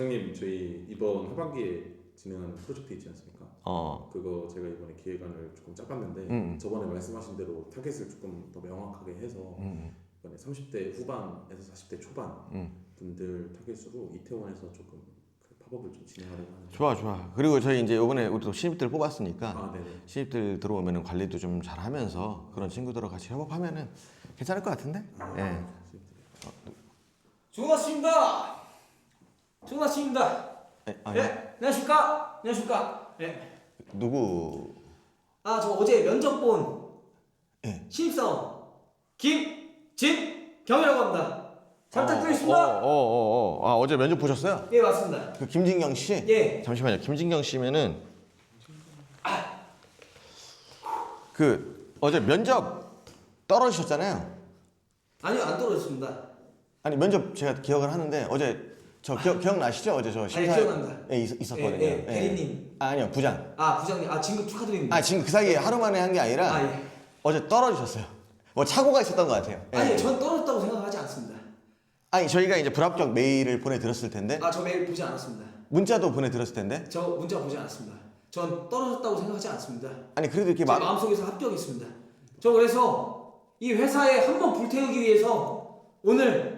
부장님 저희 이번 하반기에 진행하는 프로젝트 있지 않습니까? 어. 그거 제가 이번에 기획안을 조금 짜봤는데 음. 저번에 말씀하신 대로 타겟을 조금 더 명확하게 해서 음. 이번에 30대 후반에서 40대 초반 음. 분들 타겟으로 이태원에서 조금 그 팝업을 좀 진행하려고 하는데 좋아 좋아. 그리고 저희 이제 이번에 우리 또 신입들 뽑았으니까 아 네네 신입들 들어오면은 관리도 좀 잘하면서 그런 친구들하고 같이 협업하면은 괜찮을 것 같은데? 예. 좋은 아침입니다. 좋은 아침입니다. 예. 아, 예? 예. 안녕하십니까? 안녕하십니까? 예. 누구? 아, 저 어제 면접 본 예. 신입사원 김진경이라고 합니다. 잘 부탁드리겠습니다. 어, 어, 어, 어. 아 어제 면접 보셨어요? 예, 맞습니다. 그 김진경 씨? 예. 잠시만요. 김진경 씨면은 그 어제 면접 떨어지셨잖아요. 아니요, 안 떨어졌습니다. 아니 면접 제가 기억을 하는데 어제 저 기억 기억나시죠? 어제 저 심사 기억납니다. 에 있, 있었거든요. 예, 예, 대리님. 아, 아니요 부장. 아, 부장님. 아, 진급 축하드립니다. 아 지금 그 사이에 하루 만에 한 게 아니라 아, 예. 어제 떨어지셨어요. 뭐 착오가 있었던 것 같아요. 예. 아니, 전 떨어졌다고 생각하지 않습니다. 아니 저희가 이제 불합격 메일을 보내드렸을 텐데 아, 저 메일 보지 않았습니다. 문자도 보내드렸을 텐데 저 문자 보지 않았습니다. 전 떨어졌다고 생각하지 않습니다. 아니 그래도 이렇게 제 마, 마음속에서 합격했습니다. 저 그래서 이 회사에 한번 불태우기 위해서 오늘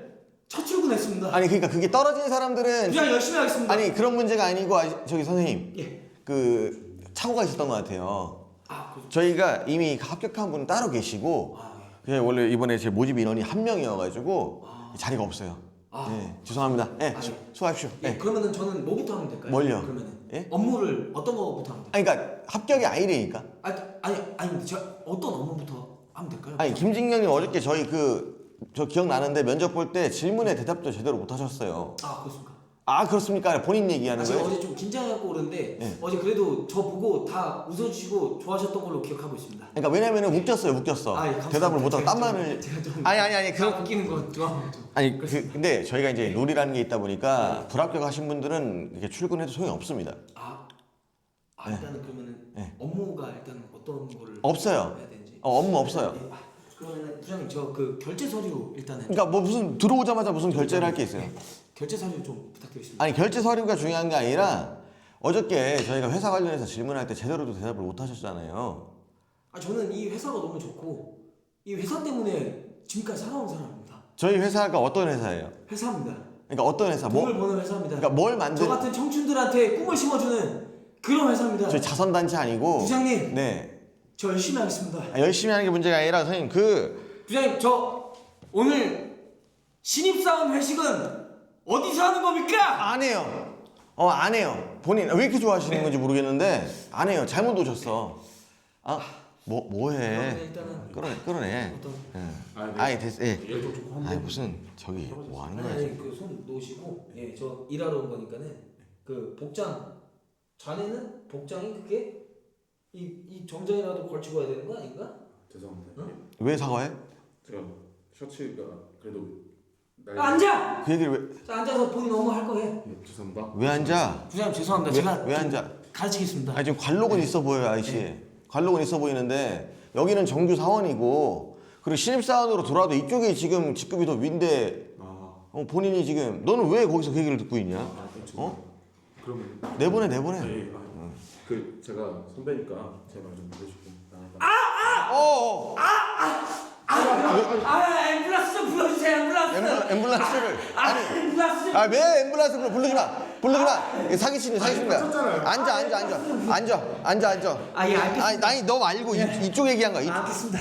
첫 출근했습니다. 아니 그러니까 그게 떨어진 사람들은 그냥 열심히 하겠습니다. 아니 그런 문제가 아니고 아, 저기 선생님 예. 그 착오가 있었던 것 같아요. 아, 그, 저희가 이미 합격한 분은 따로 계시고 아, 예. 그게 원래 이번에 제 모집 인원이 한 명이어가지고 자리가 없어요. 아. 예, 죄송합니다. 예, 아, 수, 예. 수고하십시오. 예. 예. 그러면은 저는 뭐부터 하면 될까요? 뭘요? 그러면은 예? 업무를 어떤 거부터 하면 될까요? 아니 그러니까 합격이 아니래니까. 아니, 아니, 아니, 저 어떤 업무부터 하면 될까요? 아니 김진경님 어저께 저희 그 저 기억나는데 면접 볼 때 질문에 대답도 제대로 못 하셨어요. 아, 그렇습니까? 아 그렇습니까? 본인 얘기하는 아, 제가 거예요? 어제 좀 긴장해갖고 그러는데 예. 어제 그래도 저 보고 다 웃어주시고 좋아하셨던 걸로 기억하고 있습니다. 그러니까 왜냐면은 웃겼어요, 웃겼어. 아, 예, 감사합니다. 대답을 못 하고 제가 좀- 땀만을. 제가 좀 아니 아니 아니 그런 웃기는 거 좋아합니다. 아니 그, 근데 저희가 이제 네. 룰이라는 게 있다 보니까 불합격하신 분들은 이렇게 출근해도 소용이 없습니다. 아, 아 일단은 그러면은 네. 업무가 일단 어떤 거를 없어요. 해야 되는지. 어, 업무 없어요. 예, 아, 그러면은 부장님 저 그 결제 서류 일단은 그러니까 뭐 무슨 들어오자마자 무슨 결제를 할 게 있어요. 결제 서류 좀 부탁드리겠습니다. 아니 결제 서류가 중요한 게 아니라 어저께 저희가 회사 관련해서 질문할 때 제대로도 대답을 못 하셨잖아요. 아 저는 이 회사가 너무 좋고 이 회사 때문에 지금까지 살아온 사람입니다. 저희 회사가 어떤 회사예요? 회사입니다. 그러니까 어떤 회사? 뭐 돈을 버는 회사입니다. 그러니까 뭘 저 만든 같은 청춘들한테 꿈을 심어주는 그런 회사입니다. 저희 자선 단체 아니고 부장님. 네. 저 열심히 하겠습니다. 아, 열심히 하는 게 문제가 아니라 선생님 그 부장님 저 오늘 신입사원 회식은 어디서 하는 겁니까? 안 해요. 어, 안 해요. 본인 왜 이렇게 좋아하시는 건지 모르겠는데 안 해요. 잘못 오셨어. 아, 뭐 뭐해? 그러면 일단은 끌어내, 끌어내. 어떤 예. 아, 네. 아니 됐어. 예. 좋고 아니 한데 무슨 저기 뭐 하는 아니 거야? 아니 그손 놓으시고 예 저 일하러 온 거니까는 그 복장 자네는 복장이 그게 이 이 정장이라도 걸치고 와야 되는 거 아닌가? 죄송합니다 어? 예. 왜 사과해? 제가 셔츠가 그래도 날... 아, 앉아! 그 얘기를 왜, 자 앉아서 본인 업무 할 거예요. 예, 죄송합니다 왜 앉아? 부장님 죄송합니다. 왜, 제가 왜좀 앉아? 가르치겠습니다. 아니 지금 관록은 있어 보여요, 아저씨. 관록은 있어 보이는데 여기는 정규 사원이고 그리고 신입 사원으로 돌아도 이쪽이 지금 직급이 더 위인데 아, 어, 본인이 지금 너는 왜 거기서 그 얘기를 듣고 있냐? 아 네, 죄송합니다 그러면 내보내 내보내. 예, 아, 그 제가 선배니까 제 말 좀 믿어주고 아, 어, 어. 아 앰뷸런스 좀 불러주세요 앰뷸런스. 엠블, 엠블란스를. 아 앰뷸런스 좀. 아왜 엠블란스 불러? 부르지 마. 부르지 마. 사기치는 사기치는 거야. 앉아 앉아 앉아. 앉아 앉아 앉아. 아, 예, 알겠습니다. 아니 나이 너 말고 이, 이쪽 얘기한 거야. 이, 아, 알겠습니다.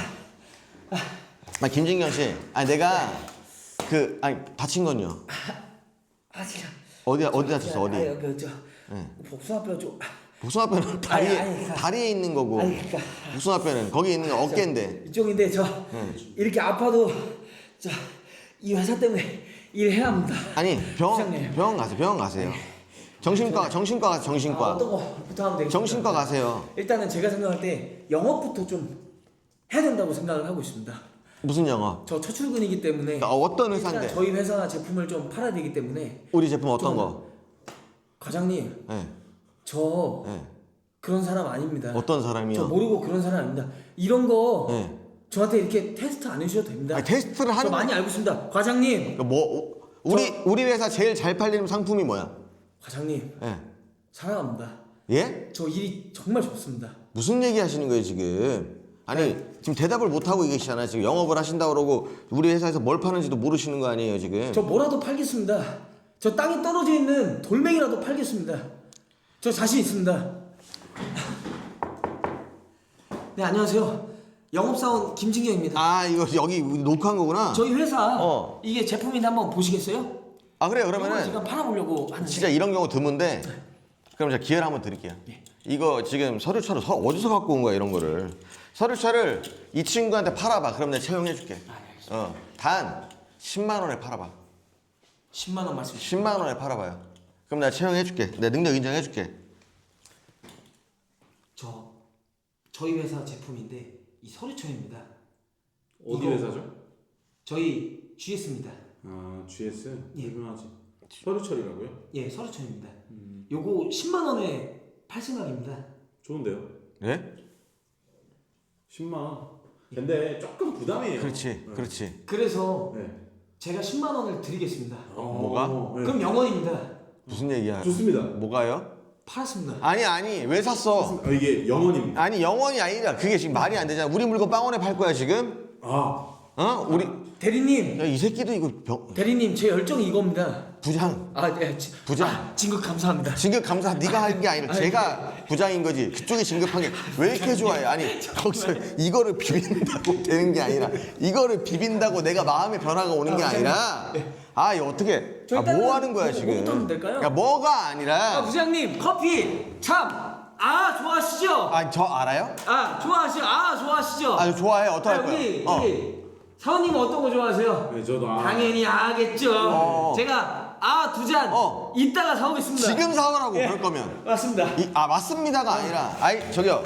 아 김진경 씨. 아니 내가 그 아니 다친 건요. 아 제가 어디 어디 다쳤어 어디? 아, 여기 저 복숭아뼈 좀. 복숭아뼈는 다리에 아니, 아니, 다리에 있는 거고 아니, 그러니까. 복숭아뼈는 거기 있는 어깨인데 이쪽인데 저 이렇게 아파도 저 이 회사 때문에 일해야 합니다. 아니 병원 부장님. 병원 가세요 병원 가세요 정신과 정신과 가세요 아, 정신과 어떤 거부터 하면 되겠습니까? 정신과 가세요 일단은 제가 생각할 때 영업부터 좀 해야 된다고 생각을 하고 있습니다. 무슨 영어 저 첫 출근이기 때문에 아, 어떤 일단 회사인데 저희 회사 제품을 좀 팔아야 되기 때문에 우리 제품 어떤 좀- 거 과장님 예. 저 예. 그런 사람 아닙니다. 어떤 저 사람이요 모르고 그런 사람 아닙니다. 이런 거 예. 저한테 이렇게 테스트 안 해주셔도 됩니다. 아니, 테스트를 저 하는 많이 알고 있습니다. 과장님 그러니까 뭐 우리 우리 회사 제일 잘 팔리는 상품이 뭐야 과장님 예. 사랑합니다. 예? 저 일이 정말 좋습니다. 무슨 얘기 하시는 거예요 지금? 아니 지금 대답을 못 하고 계시잖아요. 지금 영업을 하신다 그러고 우리 회사에서 뭘 파는지도 모르시는 거 아니에요 지금? 저 뭐라도 팔겠습니다. 저 땅에 떨어져 있는 돌멩이라도 팔겠습니다. 저 자신 있습니다. 네 안녕하세요. 영업사원 김진경입니다. 아 이거 여기 녹화한 거구나. 저희 회사 어. 이게 제품인데 한번 보시겠어요? 아 그래요 이거 그러면은 지금 팔아보려고 하는데 진짜 이런 경우 드문데 그럼 제가 기회를 한번 드릴게요. 예. 이거 지금 서류차를 서- 어디서 갖고 온 거야 이런 거를 서류차를 이 친구한테 팔아봐. 그럼 내가 채용해줄게. 아, 네, 알겠습니다. 어, 단 10만 원에 팔아봐. 10만 원 말씀 주시죠. 10만 원에 팔아봐요. 그럼 내가 채용해줄게. 내 능력 인정해줄게. 저 저희 회사 제품인데 이 서류처입니다. 어디 이거- 회사죠? 저희 GS입니다. 아 GS 예. 유명하지. 서류철이라고요? 예, 서류처입니다. 음. 요거 10만 원에 팔 생각입니다. 좋은데요? 예? 10만 원. 근데 조금 부담이에요. 그렇지, 네. 그렇지. 그래서 네. 제가 10만 원을 드리겠습니다. 어, 뭐가? 네. 그럼 영원입니다. 무슨 얘기야? 좋습니다. 뭐가요? 팔았습니다. 아니 아니 왜 샀어? 아, 이게 영원입니다. 아니 영원이 아니라 그게 지금 말이 안 되잖아. 우리 물건 빵원에 팔 거야 지금? 아 어? 우리 대리님, 야 이 새끼도 이거 병, 대리님 제 열정이 이겁니다. 부장 아, 네, 지- 부장. 아, 진급 감사합니다. 진급 감사 네가 한 게 아니라 제가 부장인 거지 그쪽이 진급한 게 왜 이렇게 좋아해 아니 거기서 이거를 비빈다고 되는 게 아니라 이거를 비빈다고 내가 마음의 변화가 오는 게 아니라 아 이거 어떻게 저 아, 뭐 일단은 하는 거야 뭐- 지금 뭐부터 하면 될까요? 야 뭐가 아, 아니라 부장님 커피 참, 아 좋아하시죠? 아 저 알아요? 아 좋아하시죠? 아 좋아하시죠? 아 좋아해 어떡할 아, 거야 우리 어. 우리 사원님 어떤 거 좋아하세요? 네, 저도 아. 당연히 아겠죠. 어. 제가 아 두 잔 어. 이따가 사오겠습니다. 지금 사오라고 예. 그럴 거면 맞습니다. 이, 아 맞습니다가 아니라 아이 저기요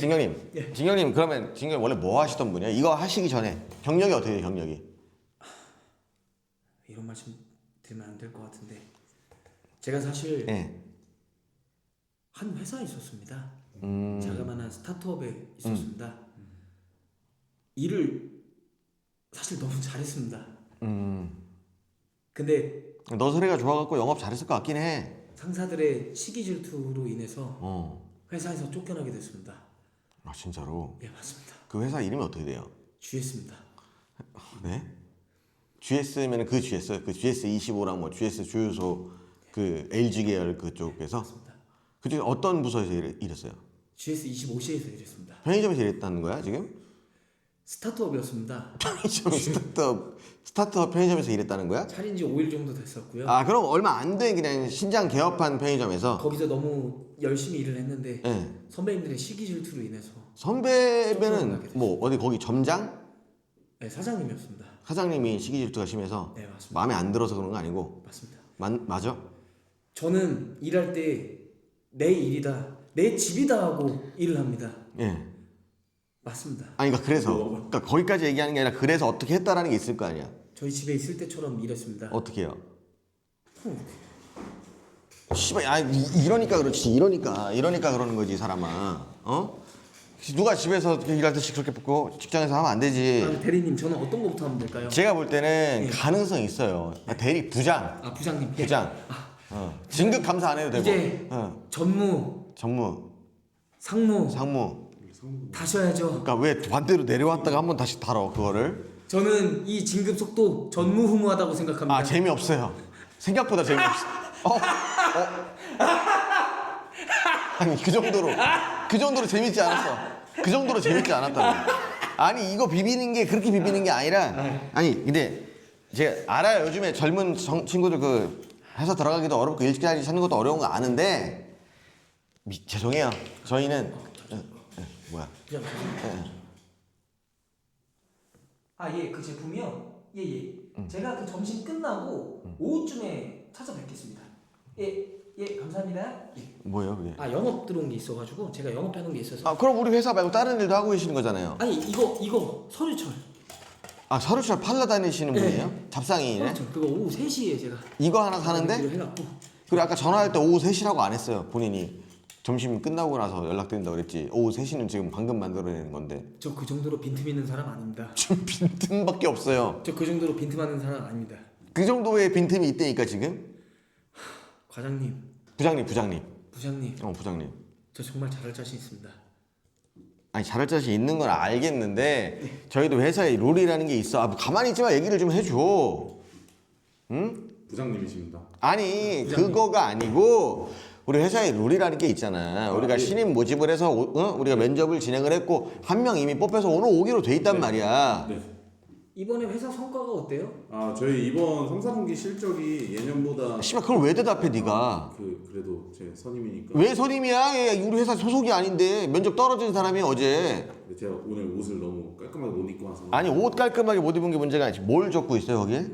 진경님 예. 진경님 그러면 진경 원래 뭐 하시던 분이야 이거 하시기 전에 경력이 어떻게 돼요 경력이 이런 말씀 드리면 안 될 것 같은데 제가 사실 예한 회사에 있었습니다. 음. 자그마한 스타트업에 있었습니다. 일을 사실 너무 잘했습니다. 음. 근데 너 소리가 좋아갖고 영업 잘했을 것 같긴 해. 상사들의 시기 질투로 인해서 어. 회사에서 쫓겨나게 됐습니다. 아 진짜로. 예 맞습니다. 그 회사 이름이 어떻게 돼요? GS입니다. 네? GS면 그 GS, 그 GS25랑 뭐 GS 주유소 그 LG 계열 그쪽에서 맞습니다. 그중에 어떤 부서에서 일, 일했어요? GS 25시에서 일했습니다. 편의점에서 일했다는 거야 지금? 스타트업이었습니다. 편의점 스타트업 스타트업 편의점에서 일했다는 거야? 차린 지 5일 정도 됐었고요. 아 그럼 얼마 안 된 그냥 신장 개업한 편의점에서 거기서 너무 열심히 일을 했는데 예. 선배님들의 시기 질투로 인해서 선배면은 뭐 어디 거기 점장 네, 사장님이었습니다. 사장님이 시기 질투가 심해서 네 맞습니다. 마음에 안 들어서 그런 거 아니고 맞습니다. 만, 맞아? 저는 일할 때 내 일이다, 내 집이다 하고 일을 합니다. 예. 맞습니다. 아니 그러니까 그래서 그러니까 거기까지 얘기하는 게 아니라 그래서 어떻게 했다라는 게 있을 거 아니야. 저희 집에 있을 때처럼 일했습니다. 어떻게 해요? 후, 씨발 아 이- 이러니까 그렇지 이러니까 이러니까 그러는 거지 이 사람아. 어? 누가 집에서 일할 때 그렇게 뽑고 직장에서 하면 안 되지. 아, 대리님 저는 어떤 것부터 하면 될까요? 제가 볼 때는 가능성 이 있어요. 대리 부장, 아 부장님. 예. 부장. 어. 진급 감사 안 해도 되고. 이제 어. 전무, 전무, 상무 상무. 다셔야죠. 그러니까 왜 반대로 내려왔다가 한번 다시 달어 그거를? 저는 이 진급 속도 전무후무하다고 생각합니다. 아 재미 없어요. 생각보다 재미 없어. 어? 어? 아니 그 정도로 그 정도로 재밌지 않았어. 그 정도로 재밌지 않았다고. 아니 이거 비비는 게 그렇게 비비는 게 아니라 아니 근데 제가 알아요. 요즘에 젊은 정- 친구들 그 회사 들어가기도 어렵고 일자리 찾는 것도 어려운 거 아는데 미- 죄송해요. 저희는 어, 어, 뭐야? 부장. 예, 아, 예, 그 제품이요? 예, 예. 제가 그 점심 끝나고 오후쯤에 찾아뵙겠습니다. 예, 예, 감사합니다. 예. 뭐예요 그게? 아, 영업 들어온 게 있어가지고 제가 영업하는 게 있어서. 아 그럼 우리 회사 말고 다른 일도 하고 계시는 거잖아요. 아니, 이거, 이거 서류철. 아 서류철 팔러 다니시는 네. 분이에요? 잡상이네. 서류철. 그거 오후 3시에 제가. 이거 하나 사는데 해갖고. 그리고 아까 전화할 때 오후 3시라고 안 했어요 본인이 점심 끝나고 나서 연락드린다고 그랬지 오후 3시는 지금 방금 만들어내는 건데 저 그 정도로 빈틈 있는 사람 아닙니다. 지금 빈틈밖에 없어요 저 그 정도로 빈틈 하는 사람 아닙니다. 그 정도의 빈틈이 있다니까 지금 과장님, 부장님 부장님 부장님, 어 부장님 저 정말 잘할 자신 있습니다. 아니 잘할 자신 있는 건 알겠는데 저희도 회사에 룰이라는 게 있어 아, 뭐 가만히 있지 마 얘기를 좀 해줘 응? 부장님이십니다. 아니 그거가 아니고 우리 회사에 룰이라는 게 있잖아 우리가 예. 신입 모집을 해서 오- 어? 우리가 면접을 진행을 했고 한 명 이미 뽑혀서 오늘 오기로 돼 있단 말이야 네. 이번에 회사 성과가 어때요? 아 저희 이번 3, 4분기 실적이 예년보다 씨발 그걸 왜 대답해 네가 그 그래도 제 선임이니까. 왜 선임이야 얘 우리 회사 소속이 아닌데 면접 떨어진 사람이 어제 근데 제가 오늘 옷을 너무 깔끔하게 못 입고 와서. 아니 옷 깔끔하게 못 입은 게 문제가 아니지 뭘 적고 있어요 거기에?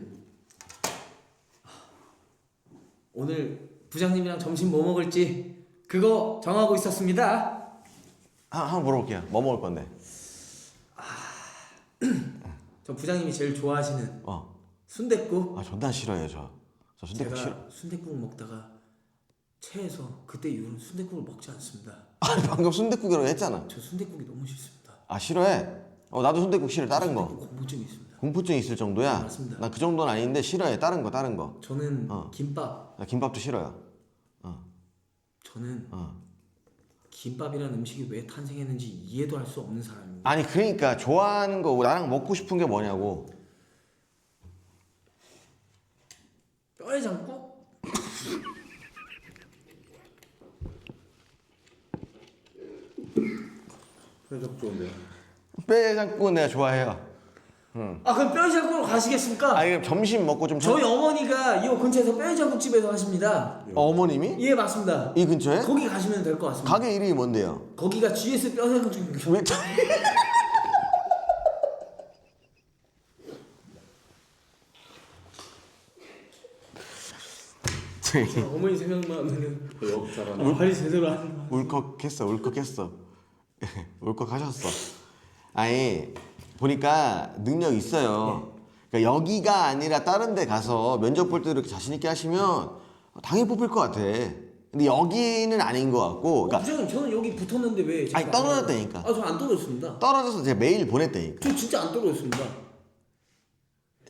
오늘 부장님이랑 점심 뭐 먹을지 그거 정하고 있었습니다. 한, 한번 물어볼게요 뭐 먹을 건데 저 부장님이 제일 좋아하시는 어. 순댓국. 아 존나 싫어요 저. 저 순대국 싫어. 순댓국 먹다가 체해서 그때 이후로 순댓국을 먹지 않습니다. 아니 방금 순대국이라고 했잖아. 저 순댓국이 너무 싫습니다. 아 싫어해? 어 나도 순대국 싫어. 다른 거. 순댓국 공포증이 있습니다. 공포증 있을 정도야? 맞습니다. 나 그 정도는 아닌데 싫어해. 다른 거 다른 거. 저는 어. 김밥. 나 김밥도 싫어요. 저는 어. 김밥이라는 음식이 왜 탄생했는지 이해도 할 수 없는 사람입니다. 아니 그러니까 좋아하는 거 나랑 먹고 싶은 게 뭐냐고. 뼈해장국? 회적 좋은데요. 빼장국은 내가 좋아해요. 아 그럼 뼈해장국으로 가시겠습니까? 아니 그럼 점심 먹고 좀. 저희 어머니가 이 근처에서 뼈해장국 집에서 하십니다. 어, 어머님이? 예 맞습니다. 이 근처에? 거기 가시면 될 것 같습니다. 가게 이름이 뭔데요? 거기가 GS 뼈해장국 왜? 어머니 생각나면은 역 잘하는. 관리 제대로 하는 거. 울컥했어 울컥했어 울컥하셨어 아니 보니까 능력 있어요 그러니까 여기가 아니라 다른 데 가서 면접 볼 때 이렇게 자신 있게 하시면 당연히 뽑힐 것 같아 근데 여기는 아닌 것 같고 그러니까 부장님 저는 여기 붙었는데 왜? 제가 아니, 떨어졌다니까. 아저 안 떨어졌습니다. 떨어져서 제가 메일 보냈다니까 저 진짜 안 떨어졌습니다.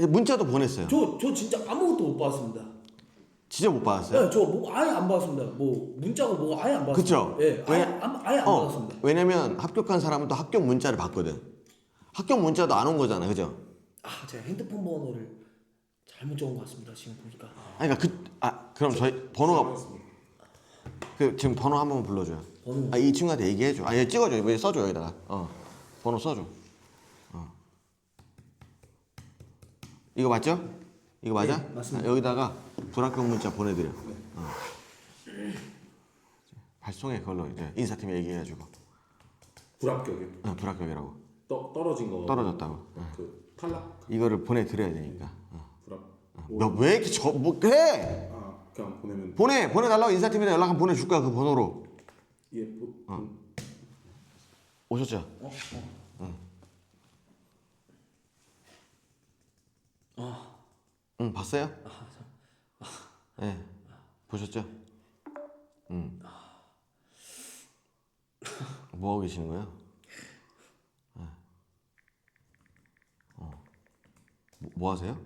문자도 보냈어요 저 저 진짜 아무것도 못 봤습니다. 진짜 못 받았어요? 네, 저뭐 아예 안 봤습니다. 뭐 문자가 뭐 아예 안 봤습니다. 그쵸? 예, 아예 왜- 안, 아예 안 어, 받았습니다. 왜냐면 합격한 사람은 또 합격 문자를 받거든 합격 문자도 안 온 거잖아 그죠? 아 제가 핸드폰 번호를 잘못 적은 것 같습니다. 지금 보니까. 아니 그러니까 그, 아 그럼 저희 번호가 그 지금 번호 한 번 불러줘요. 번호. 아 이 친구한테 얘기해줘. 아얘 찍어줘. 여기 써줘 여기다가. 어 번호 써줘. 어 이거 맞죠? 이거 맞아? 네, 맞습니다. 아, 여기다가 불합격 문자 보내드려. 어. 발송해 그걸로 이제 인사팀에 얘기해가지고 불합격이요. 어, 불합격이라고 떠 떨어진 거. 떨어졌다고. 어. 그 탈락. 이거를 보내드려야 되니까. 어. 불합. 너 왜 이렇게 저뭐 그래? 아 그냥 보내면 보내 보내달라고 인사팀에 연락 한번 보내줄 거야 그 번호로. 예. 뭐, 어. 오셨죠? 어? 어. 아, 응 봤어요? 네 보셨죠? 응. 뭐 하고 계시는 거예요? 네. 어. 뭐, 뭐 하세요?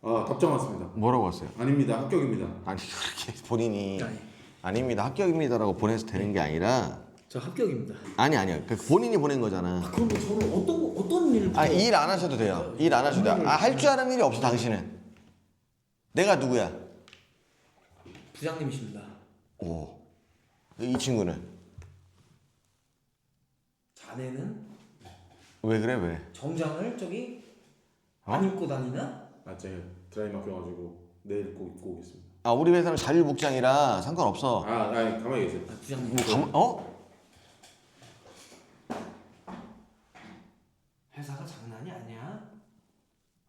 아 답장 왔습니다. 뭐라고 하세요? 아닙니다. 합격입니다. 아니 그렇게 본인이 아니. 아닙니다 합격입니다라고 보내서 되는 게 아니라 저 합격입니다. 아니 아니요 그 본인이 보낸 거잖아. 그럼 뭐 저는 어떤 어떤 일을 아 일 안 하셔도 돼요. 일 안 하셔도 돼요. 아할 줄 아는 일이 없어 당신은. 내가 누구야? 부장님이십니다. 오. 이 친구는 자네는 왜 그래 왜? 정장을 저기 어? 안 입고 다니나? 아 제가 드라이 맡겨가지고 내일 꼭 입고 오겠습니다. 아 우리 회사는 자율복장이라 상관없어. 아, 아니 가만히 계세요. 아, 부장님. 뭐 가만 어? 회사가 장난이 아니야.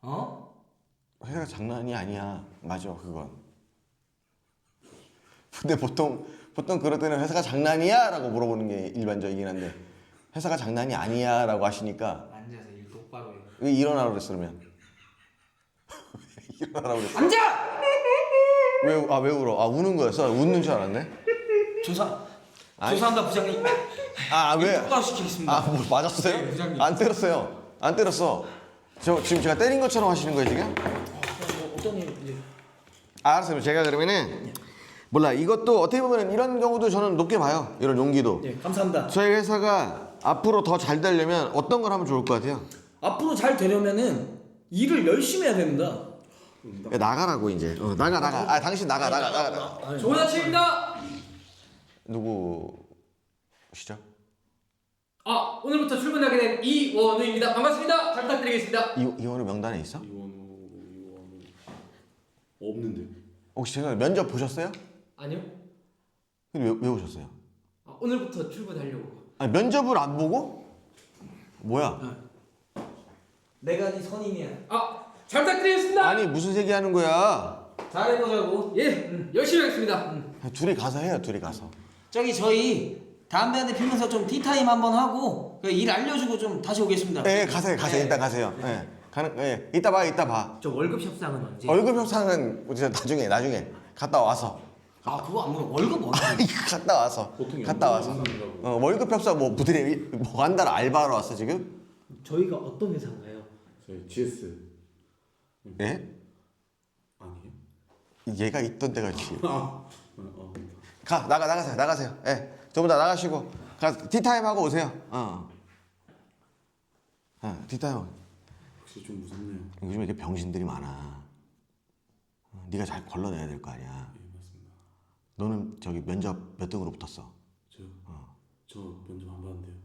어? 회사가 장난이 아니야. 맞아 그건. 근데 보통 보통 그럴 때는 회사가 장난이야라고 물어보는 게 일반적이긴 한데 회사가 장난이 아니야라고 하시니까 앉아서 일 똑바로 해. 왜 일어나라고 그랬어 그러면? 왜 일어나라고 그랬어? 앉아! 왜, 아, 왜 울어? 아, 우는 거였어? 웃는 줄 알았네? 조사. 아니. 조사한다 부장님. 아, 왜? 똑바로 시키겠습니다. 아, 뭐 맞았어요? 네, 부장님. 안 때렸어요. 안 때렸어. 저 지금 제가 때린 것처럼 하시는 거예요, 지금? 뭐 어떤 일 이제 아, 알았어요. 제가 그러면은 몰라. 이것도 어떻게 보면 이런 경우도 저는 높게 봐요. 이런 용기도. 예, 감사합니다. 저희 회사가 앞으로 더 잘 되려면 어떤 걸 하면 좋을 것 같아요? 앞으로 잘 되려면은 일을 열심히 해야 됩니다. 야, 나가라고 이제. 어, 나가 나가. 아 당신 나가 나가 나가. 나가. 좋은 아침입니다. 누구시죠? 아 오늘부터 출근하게 된 이원우입니다. 반갑습니다. 잘 부탁드리겠습니다. 이 이원우 명단에 있어? 이원우 이원우 없는데. 혹시 제가 면접 보셨어요? 아니요. 근데 왜, 왜 오셨어요? 아, 오늘부터 출근하려고. 아니 면접을 안 보고? 뭐야? 내가 네 선임이야. 아 잘 부탁드리겠습니다. 아니 무슨 얘기 하는 거야? 잘해보자고. 예 음, 열심히 하겠습니다. 둘이 가서 해요. 둘이 가서. 저기 저희 담배 한대 피면서 좀 티타임 한번 하고 그일 알려주고 좀 다시 오겠습니다. 예, 가세요. 가세요. 네. 일단 가세요. 예. 가는 예. 이따 봐. 이따 봐. 저 월급 협상은 언제? 월급 협상은 이제 나중에 나중에 갔다 와서. 아 그거 안 물어. 월급? 아니 갔다 와서. 보통 갔다 와서. 어, 월급 협상 뭐 부들이 뭐 한 달 알바로 왔어 지금? 저희가 어떤 회사인가요? 저희 GS 예? 아니에요? 얘가 있던 데가 지. 아, 어, 어. 가 나가 나가세요. 나가세요. 예. 전부 다 나가시고 가 티타임 하고 오세요. 어. 어, 티타임. 하고. 혹시 좀 무섭네요. 요즘 이렇게 병신들이 많아. 어, 네가 잘 걸러내야 될 거 아니야. 너는 저기 면접 몇 등으로 붙었어? 저, 저 면접 안 봤는데요.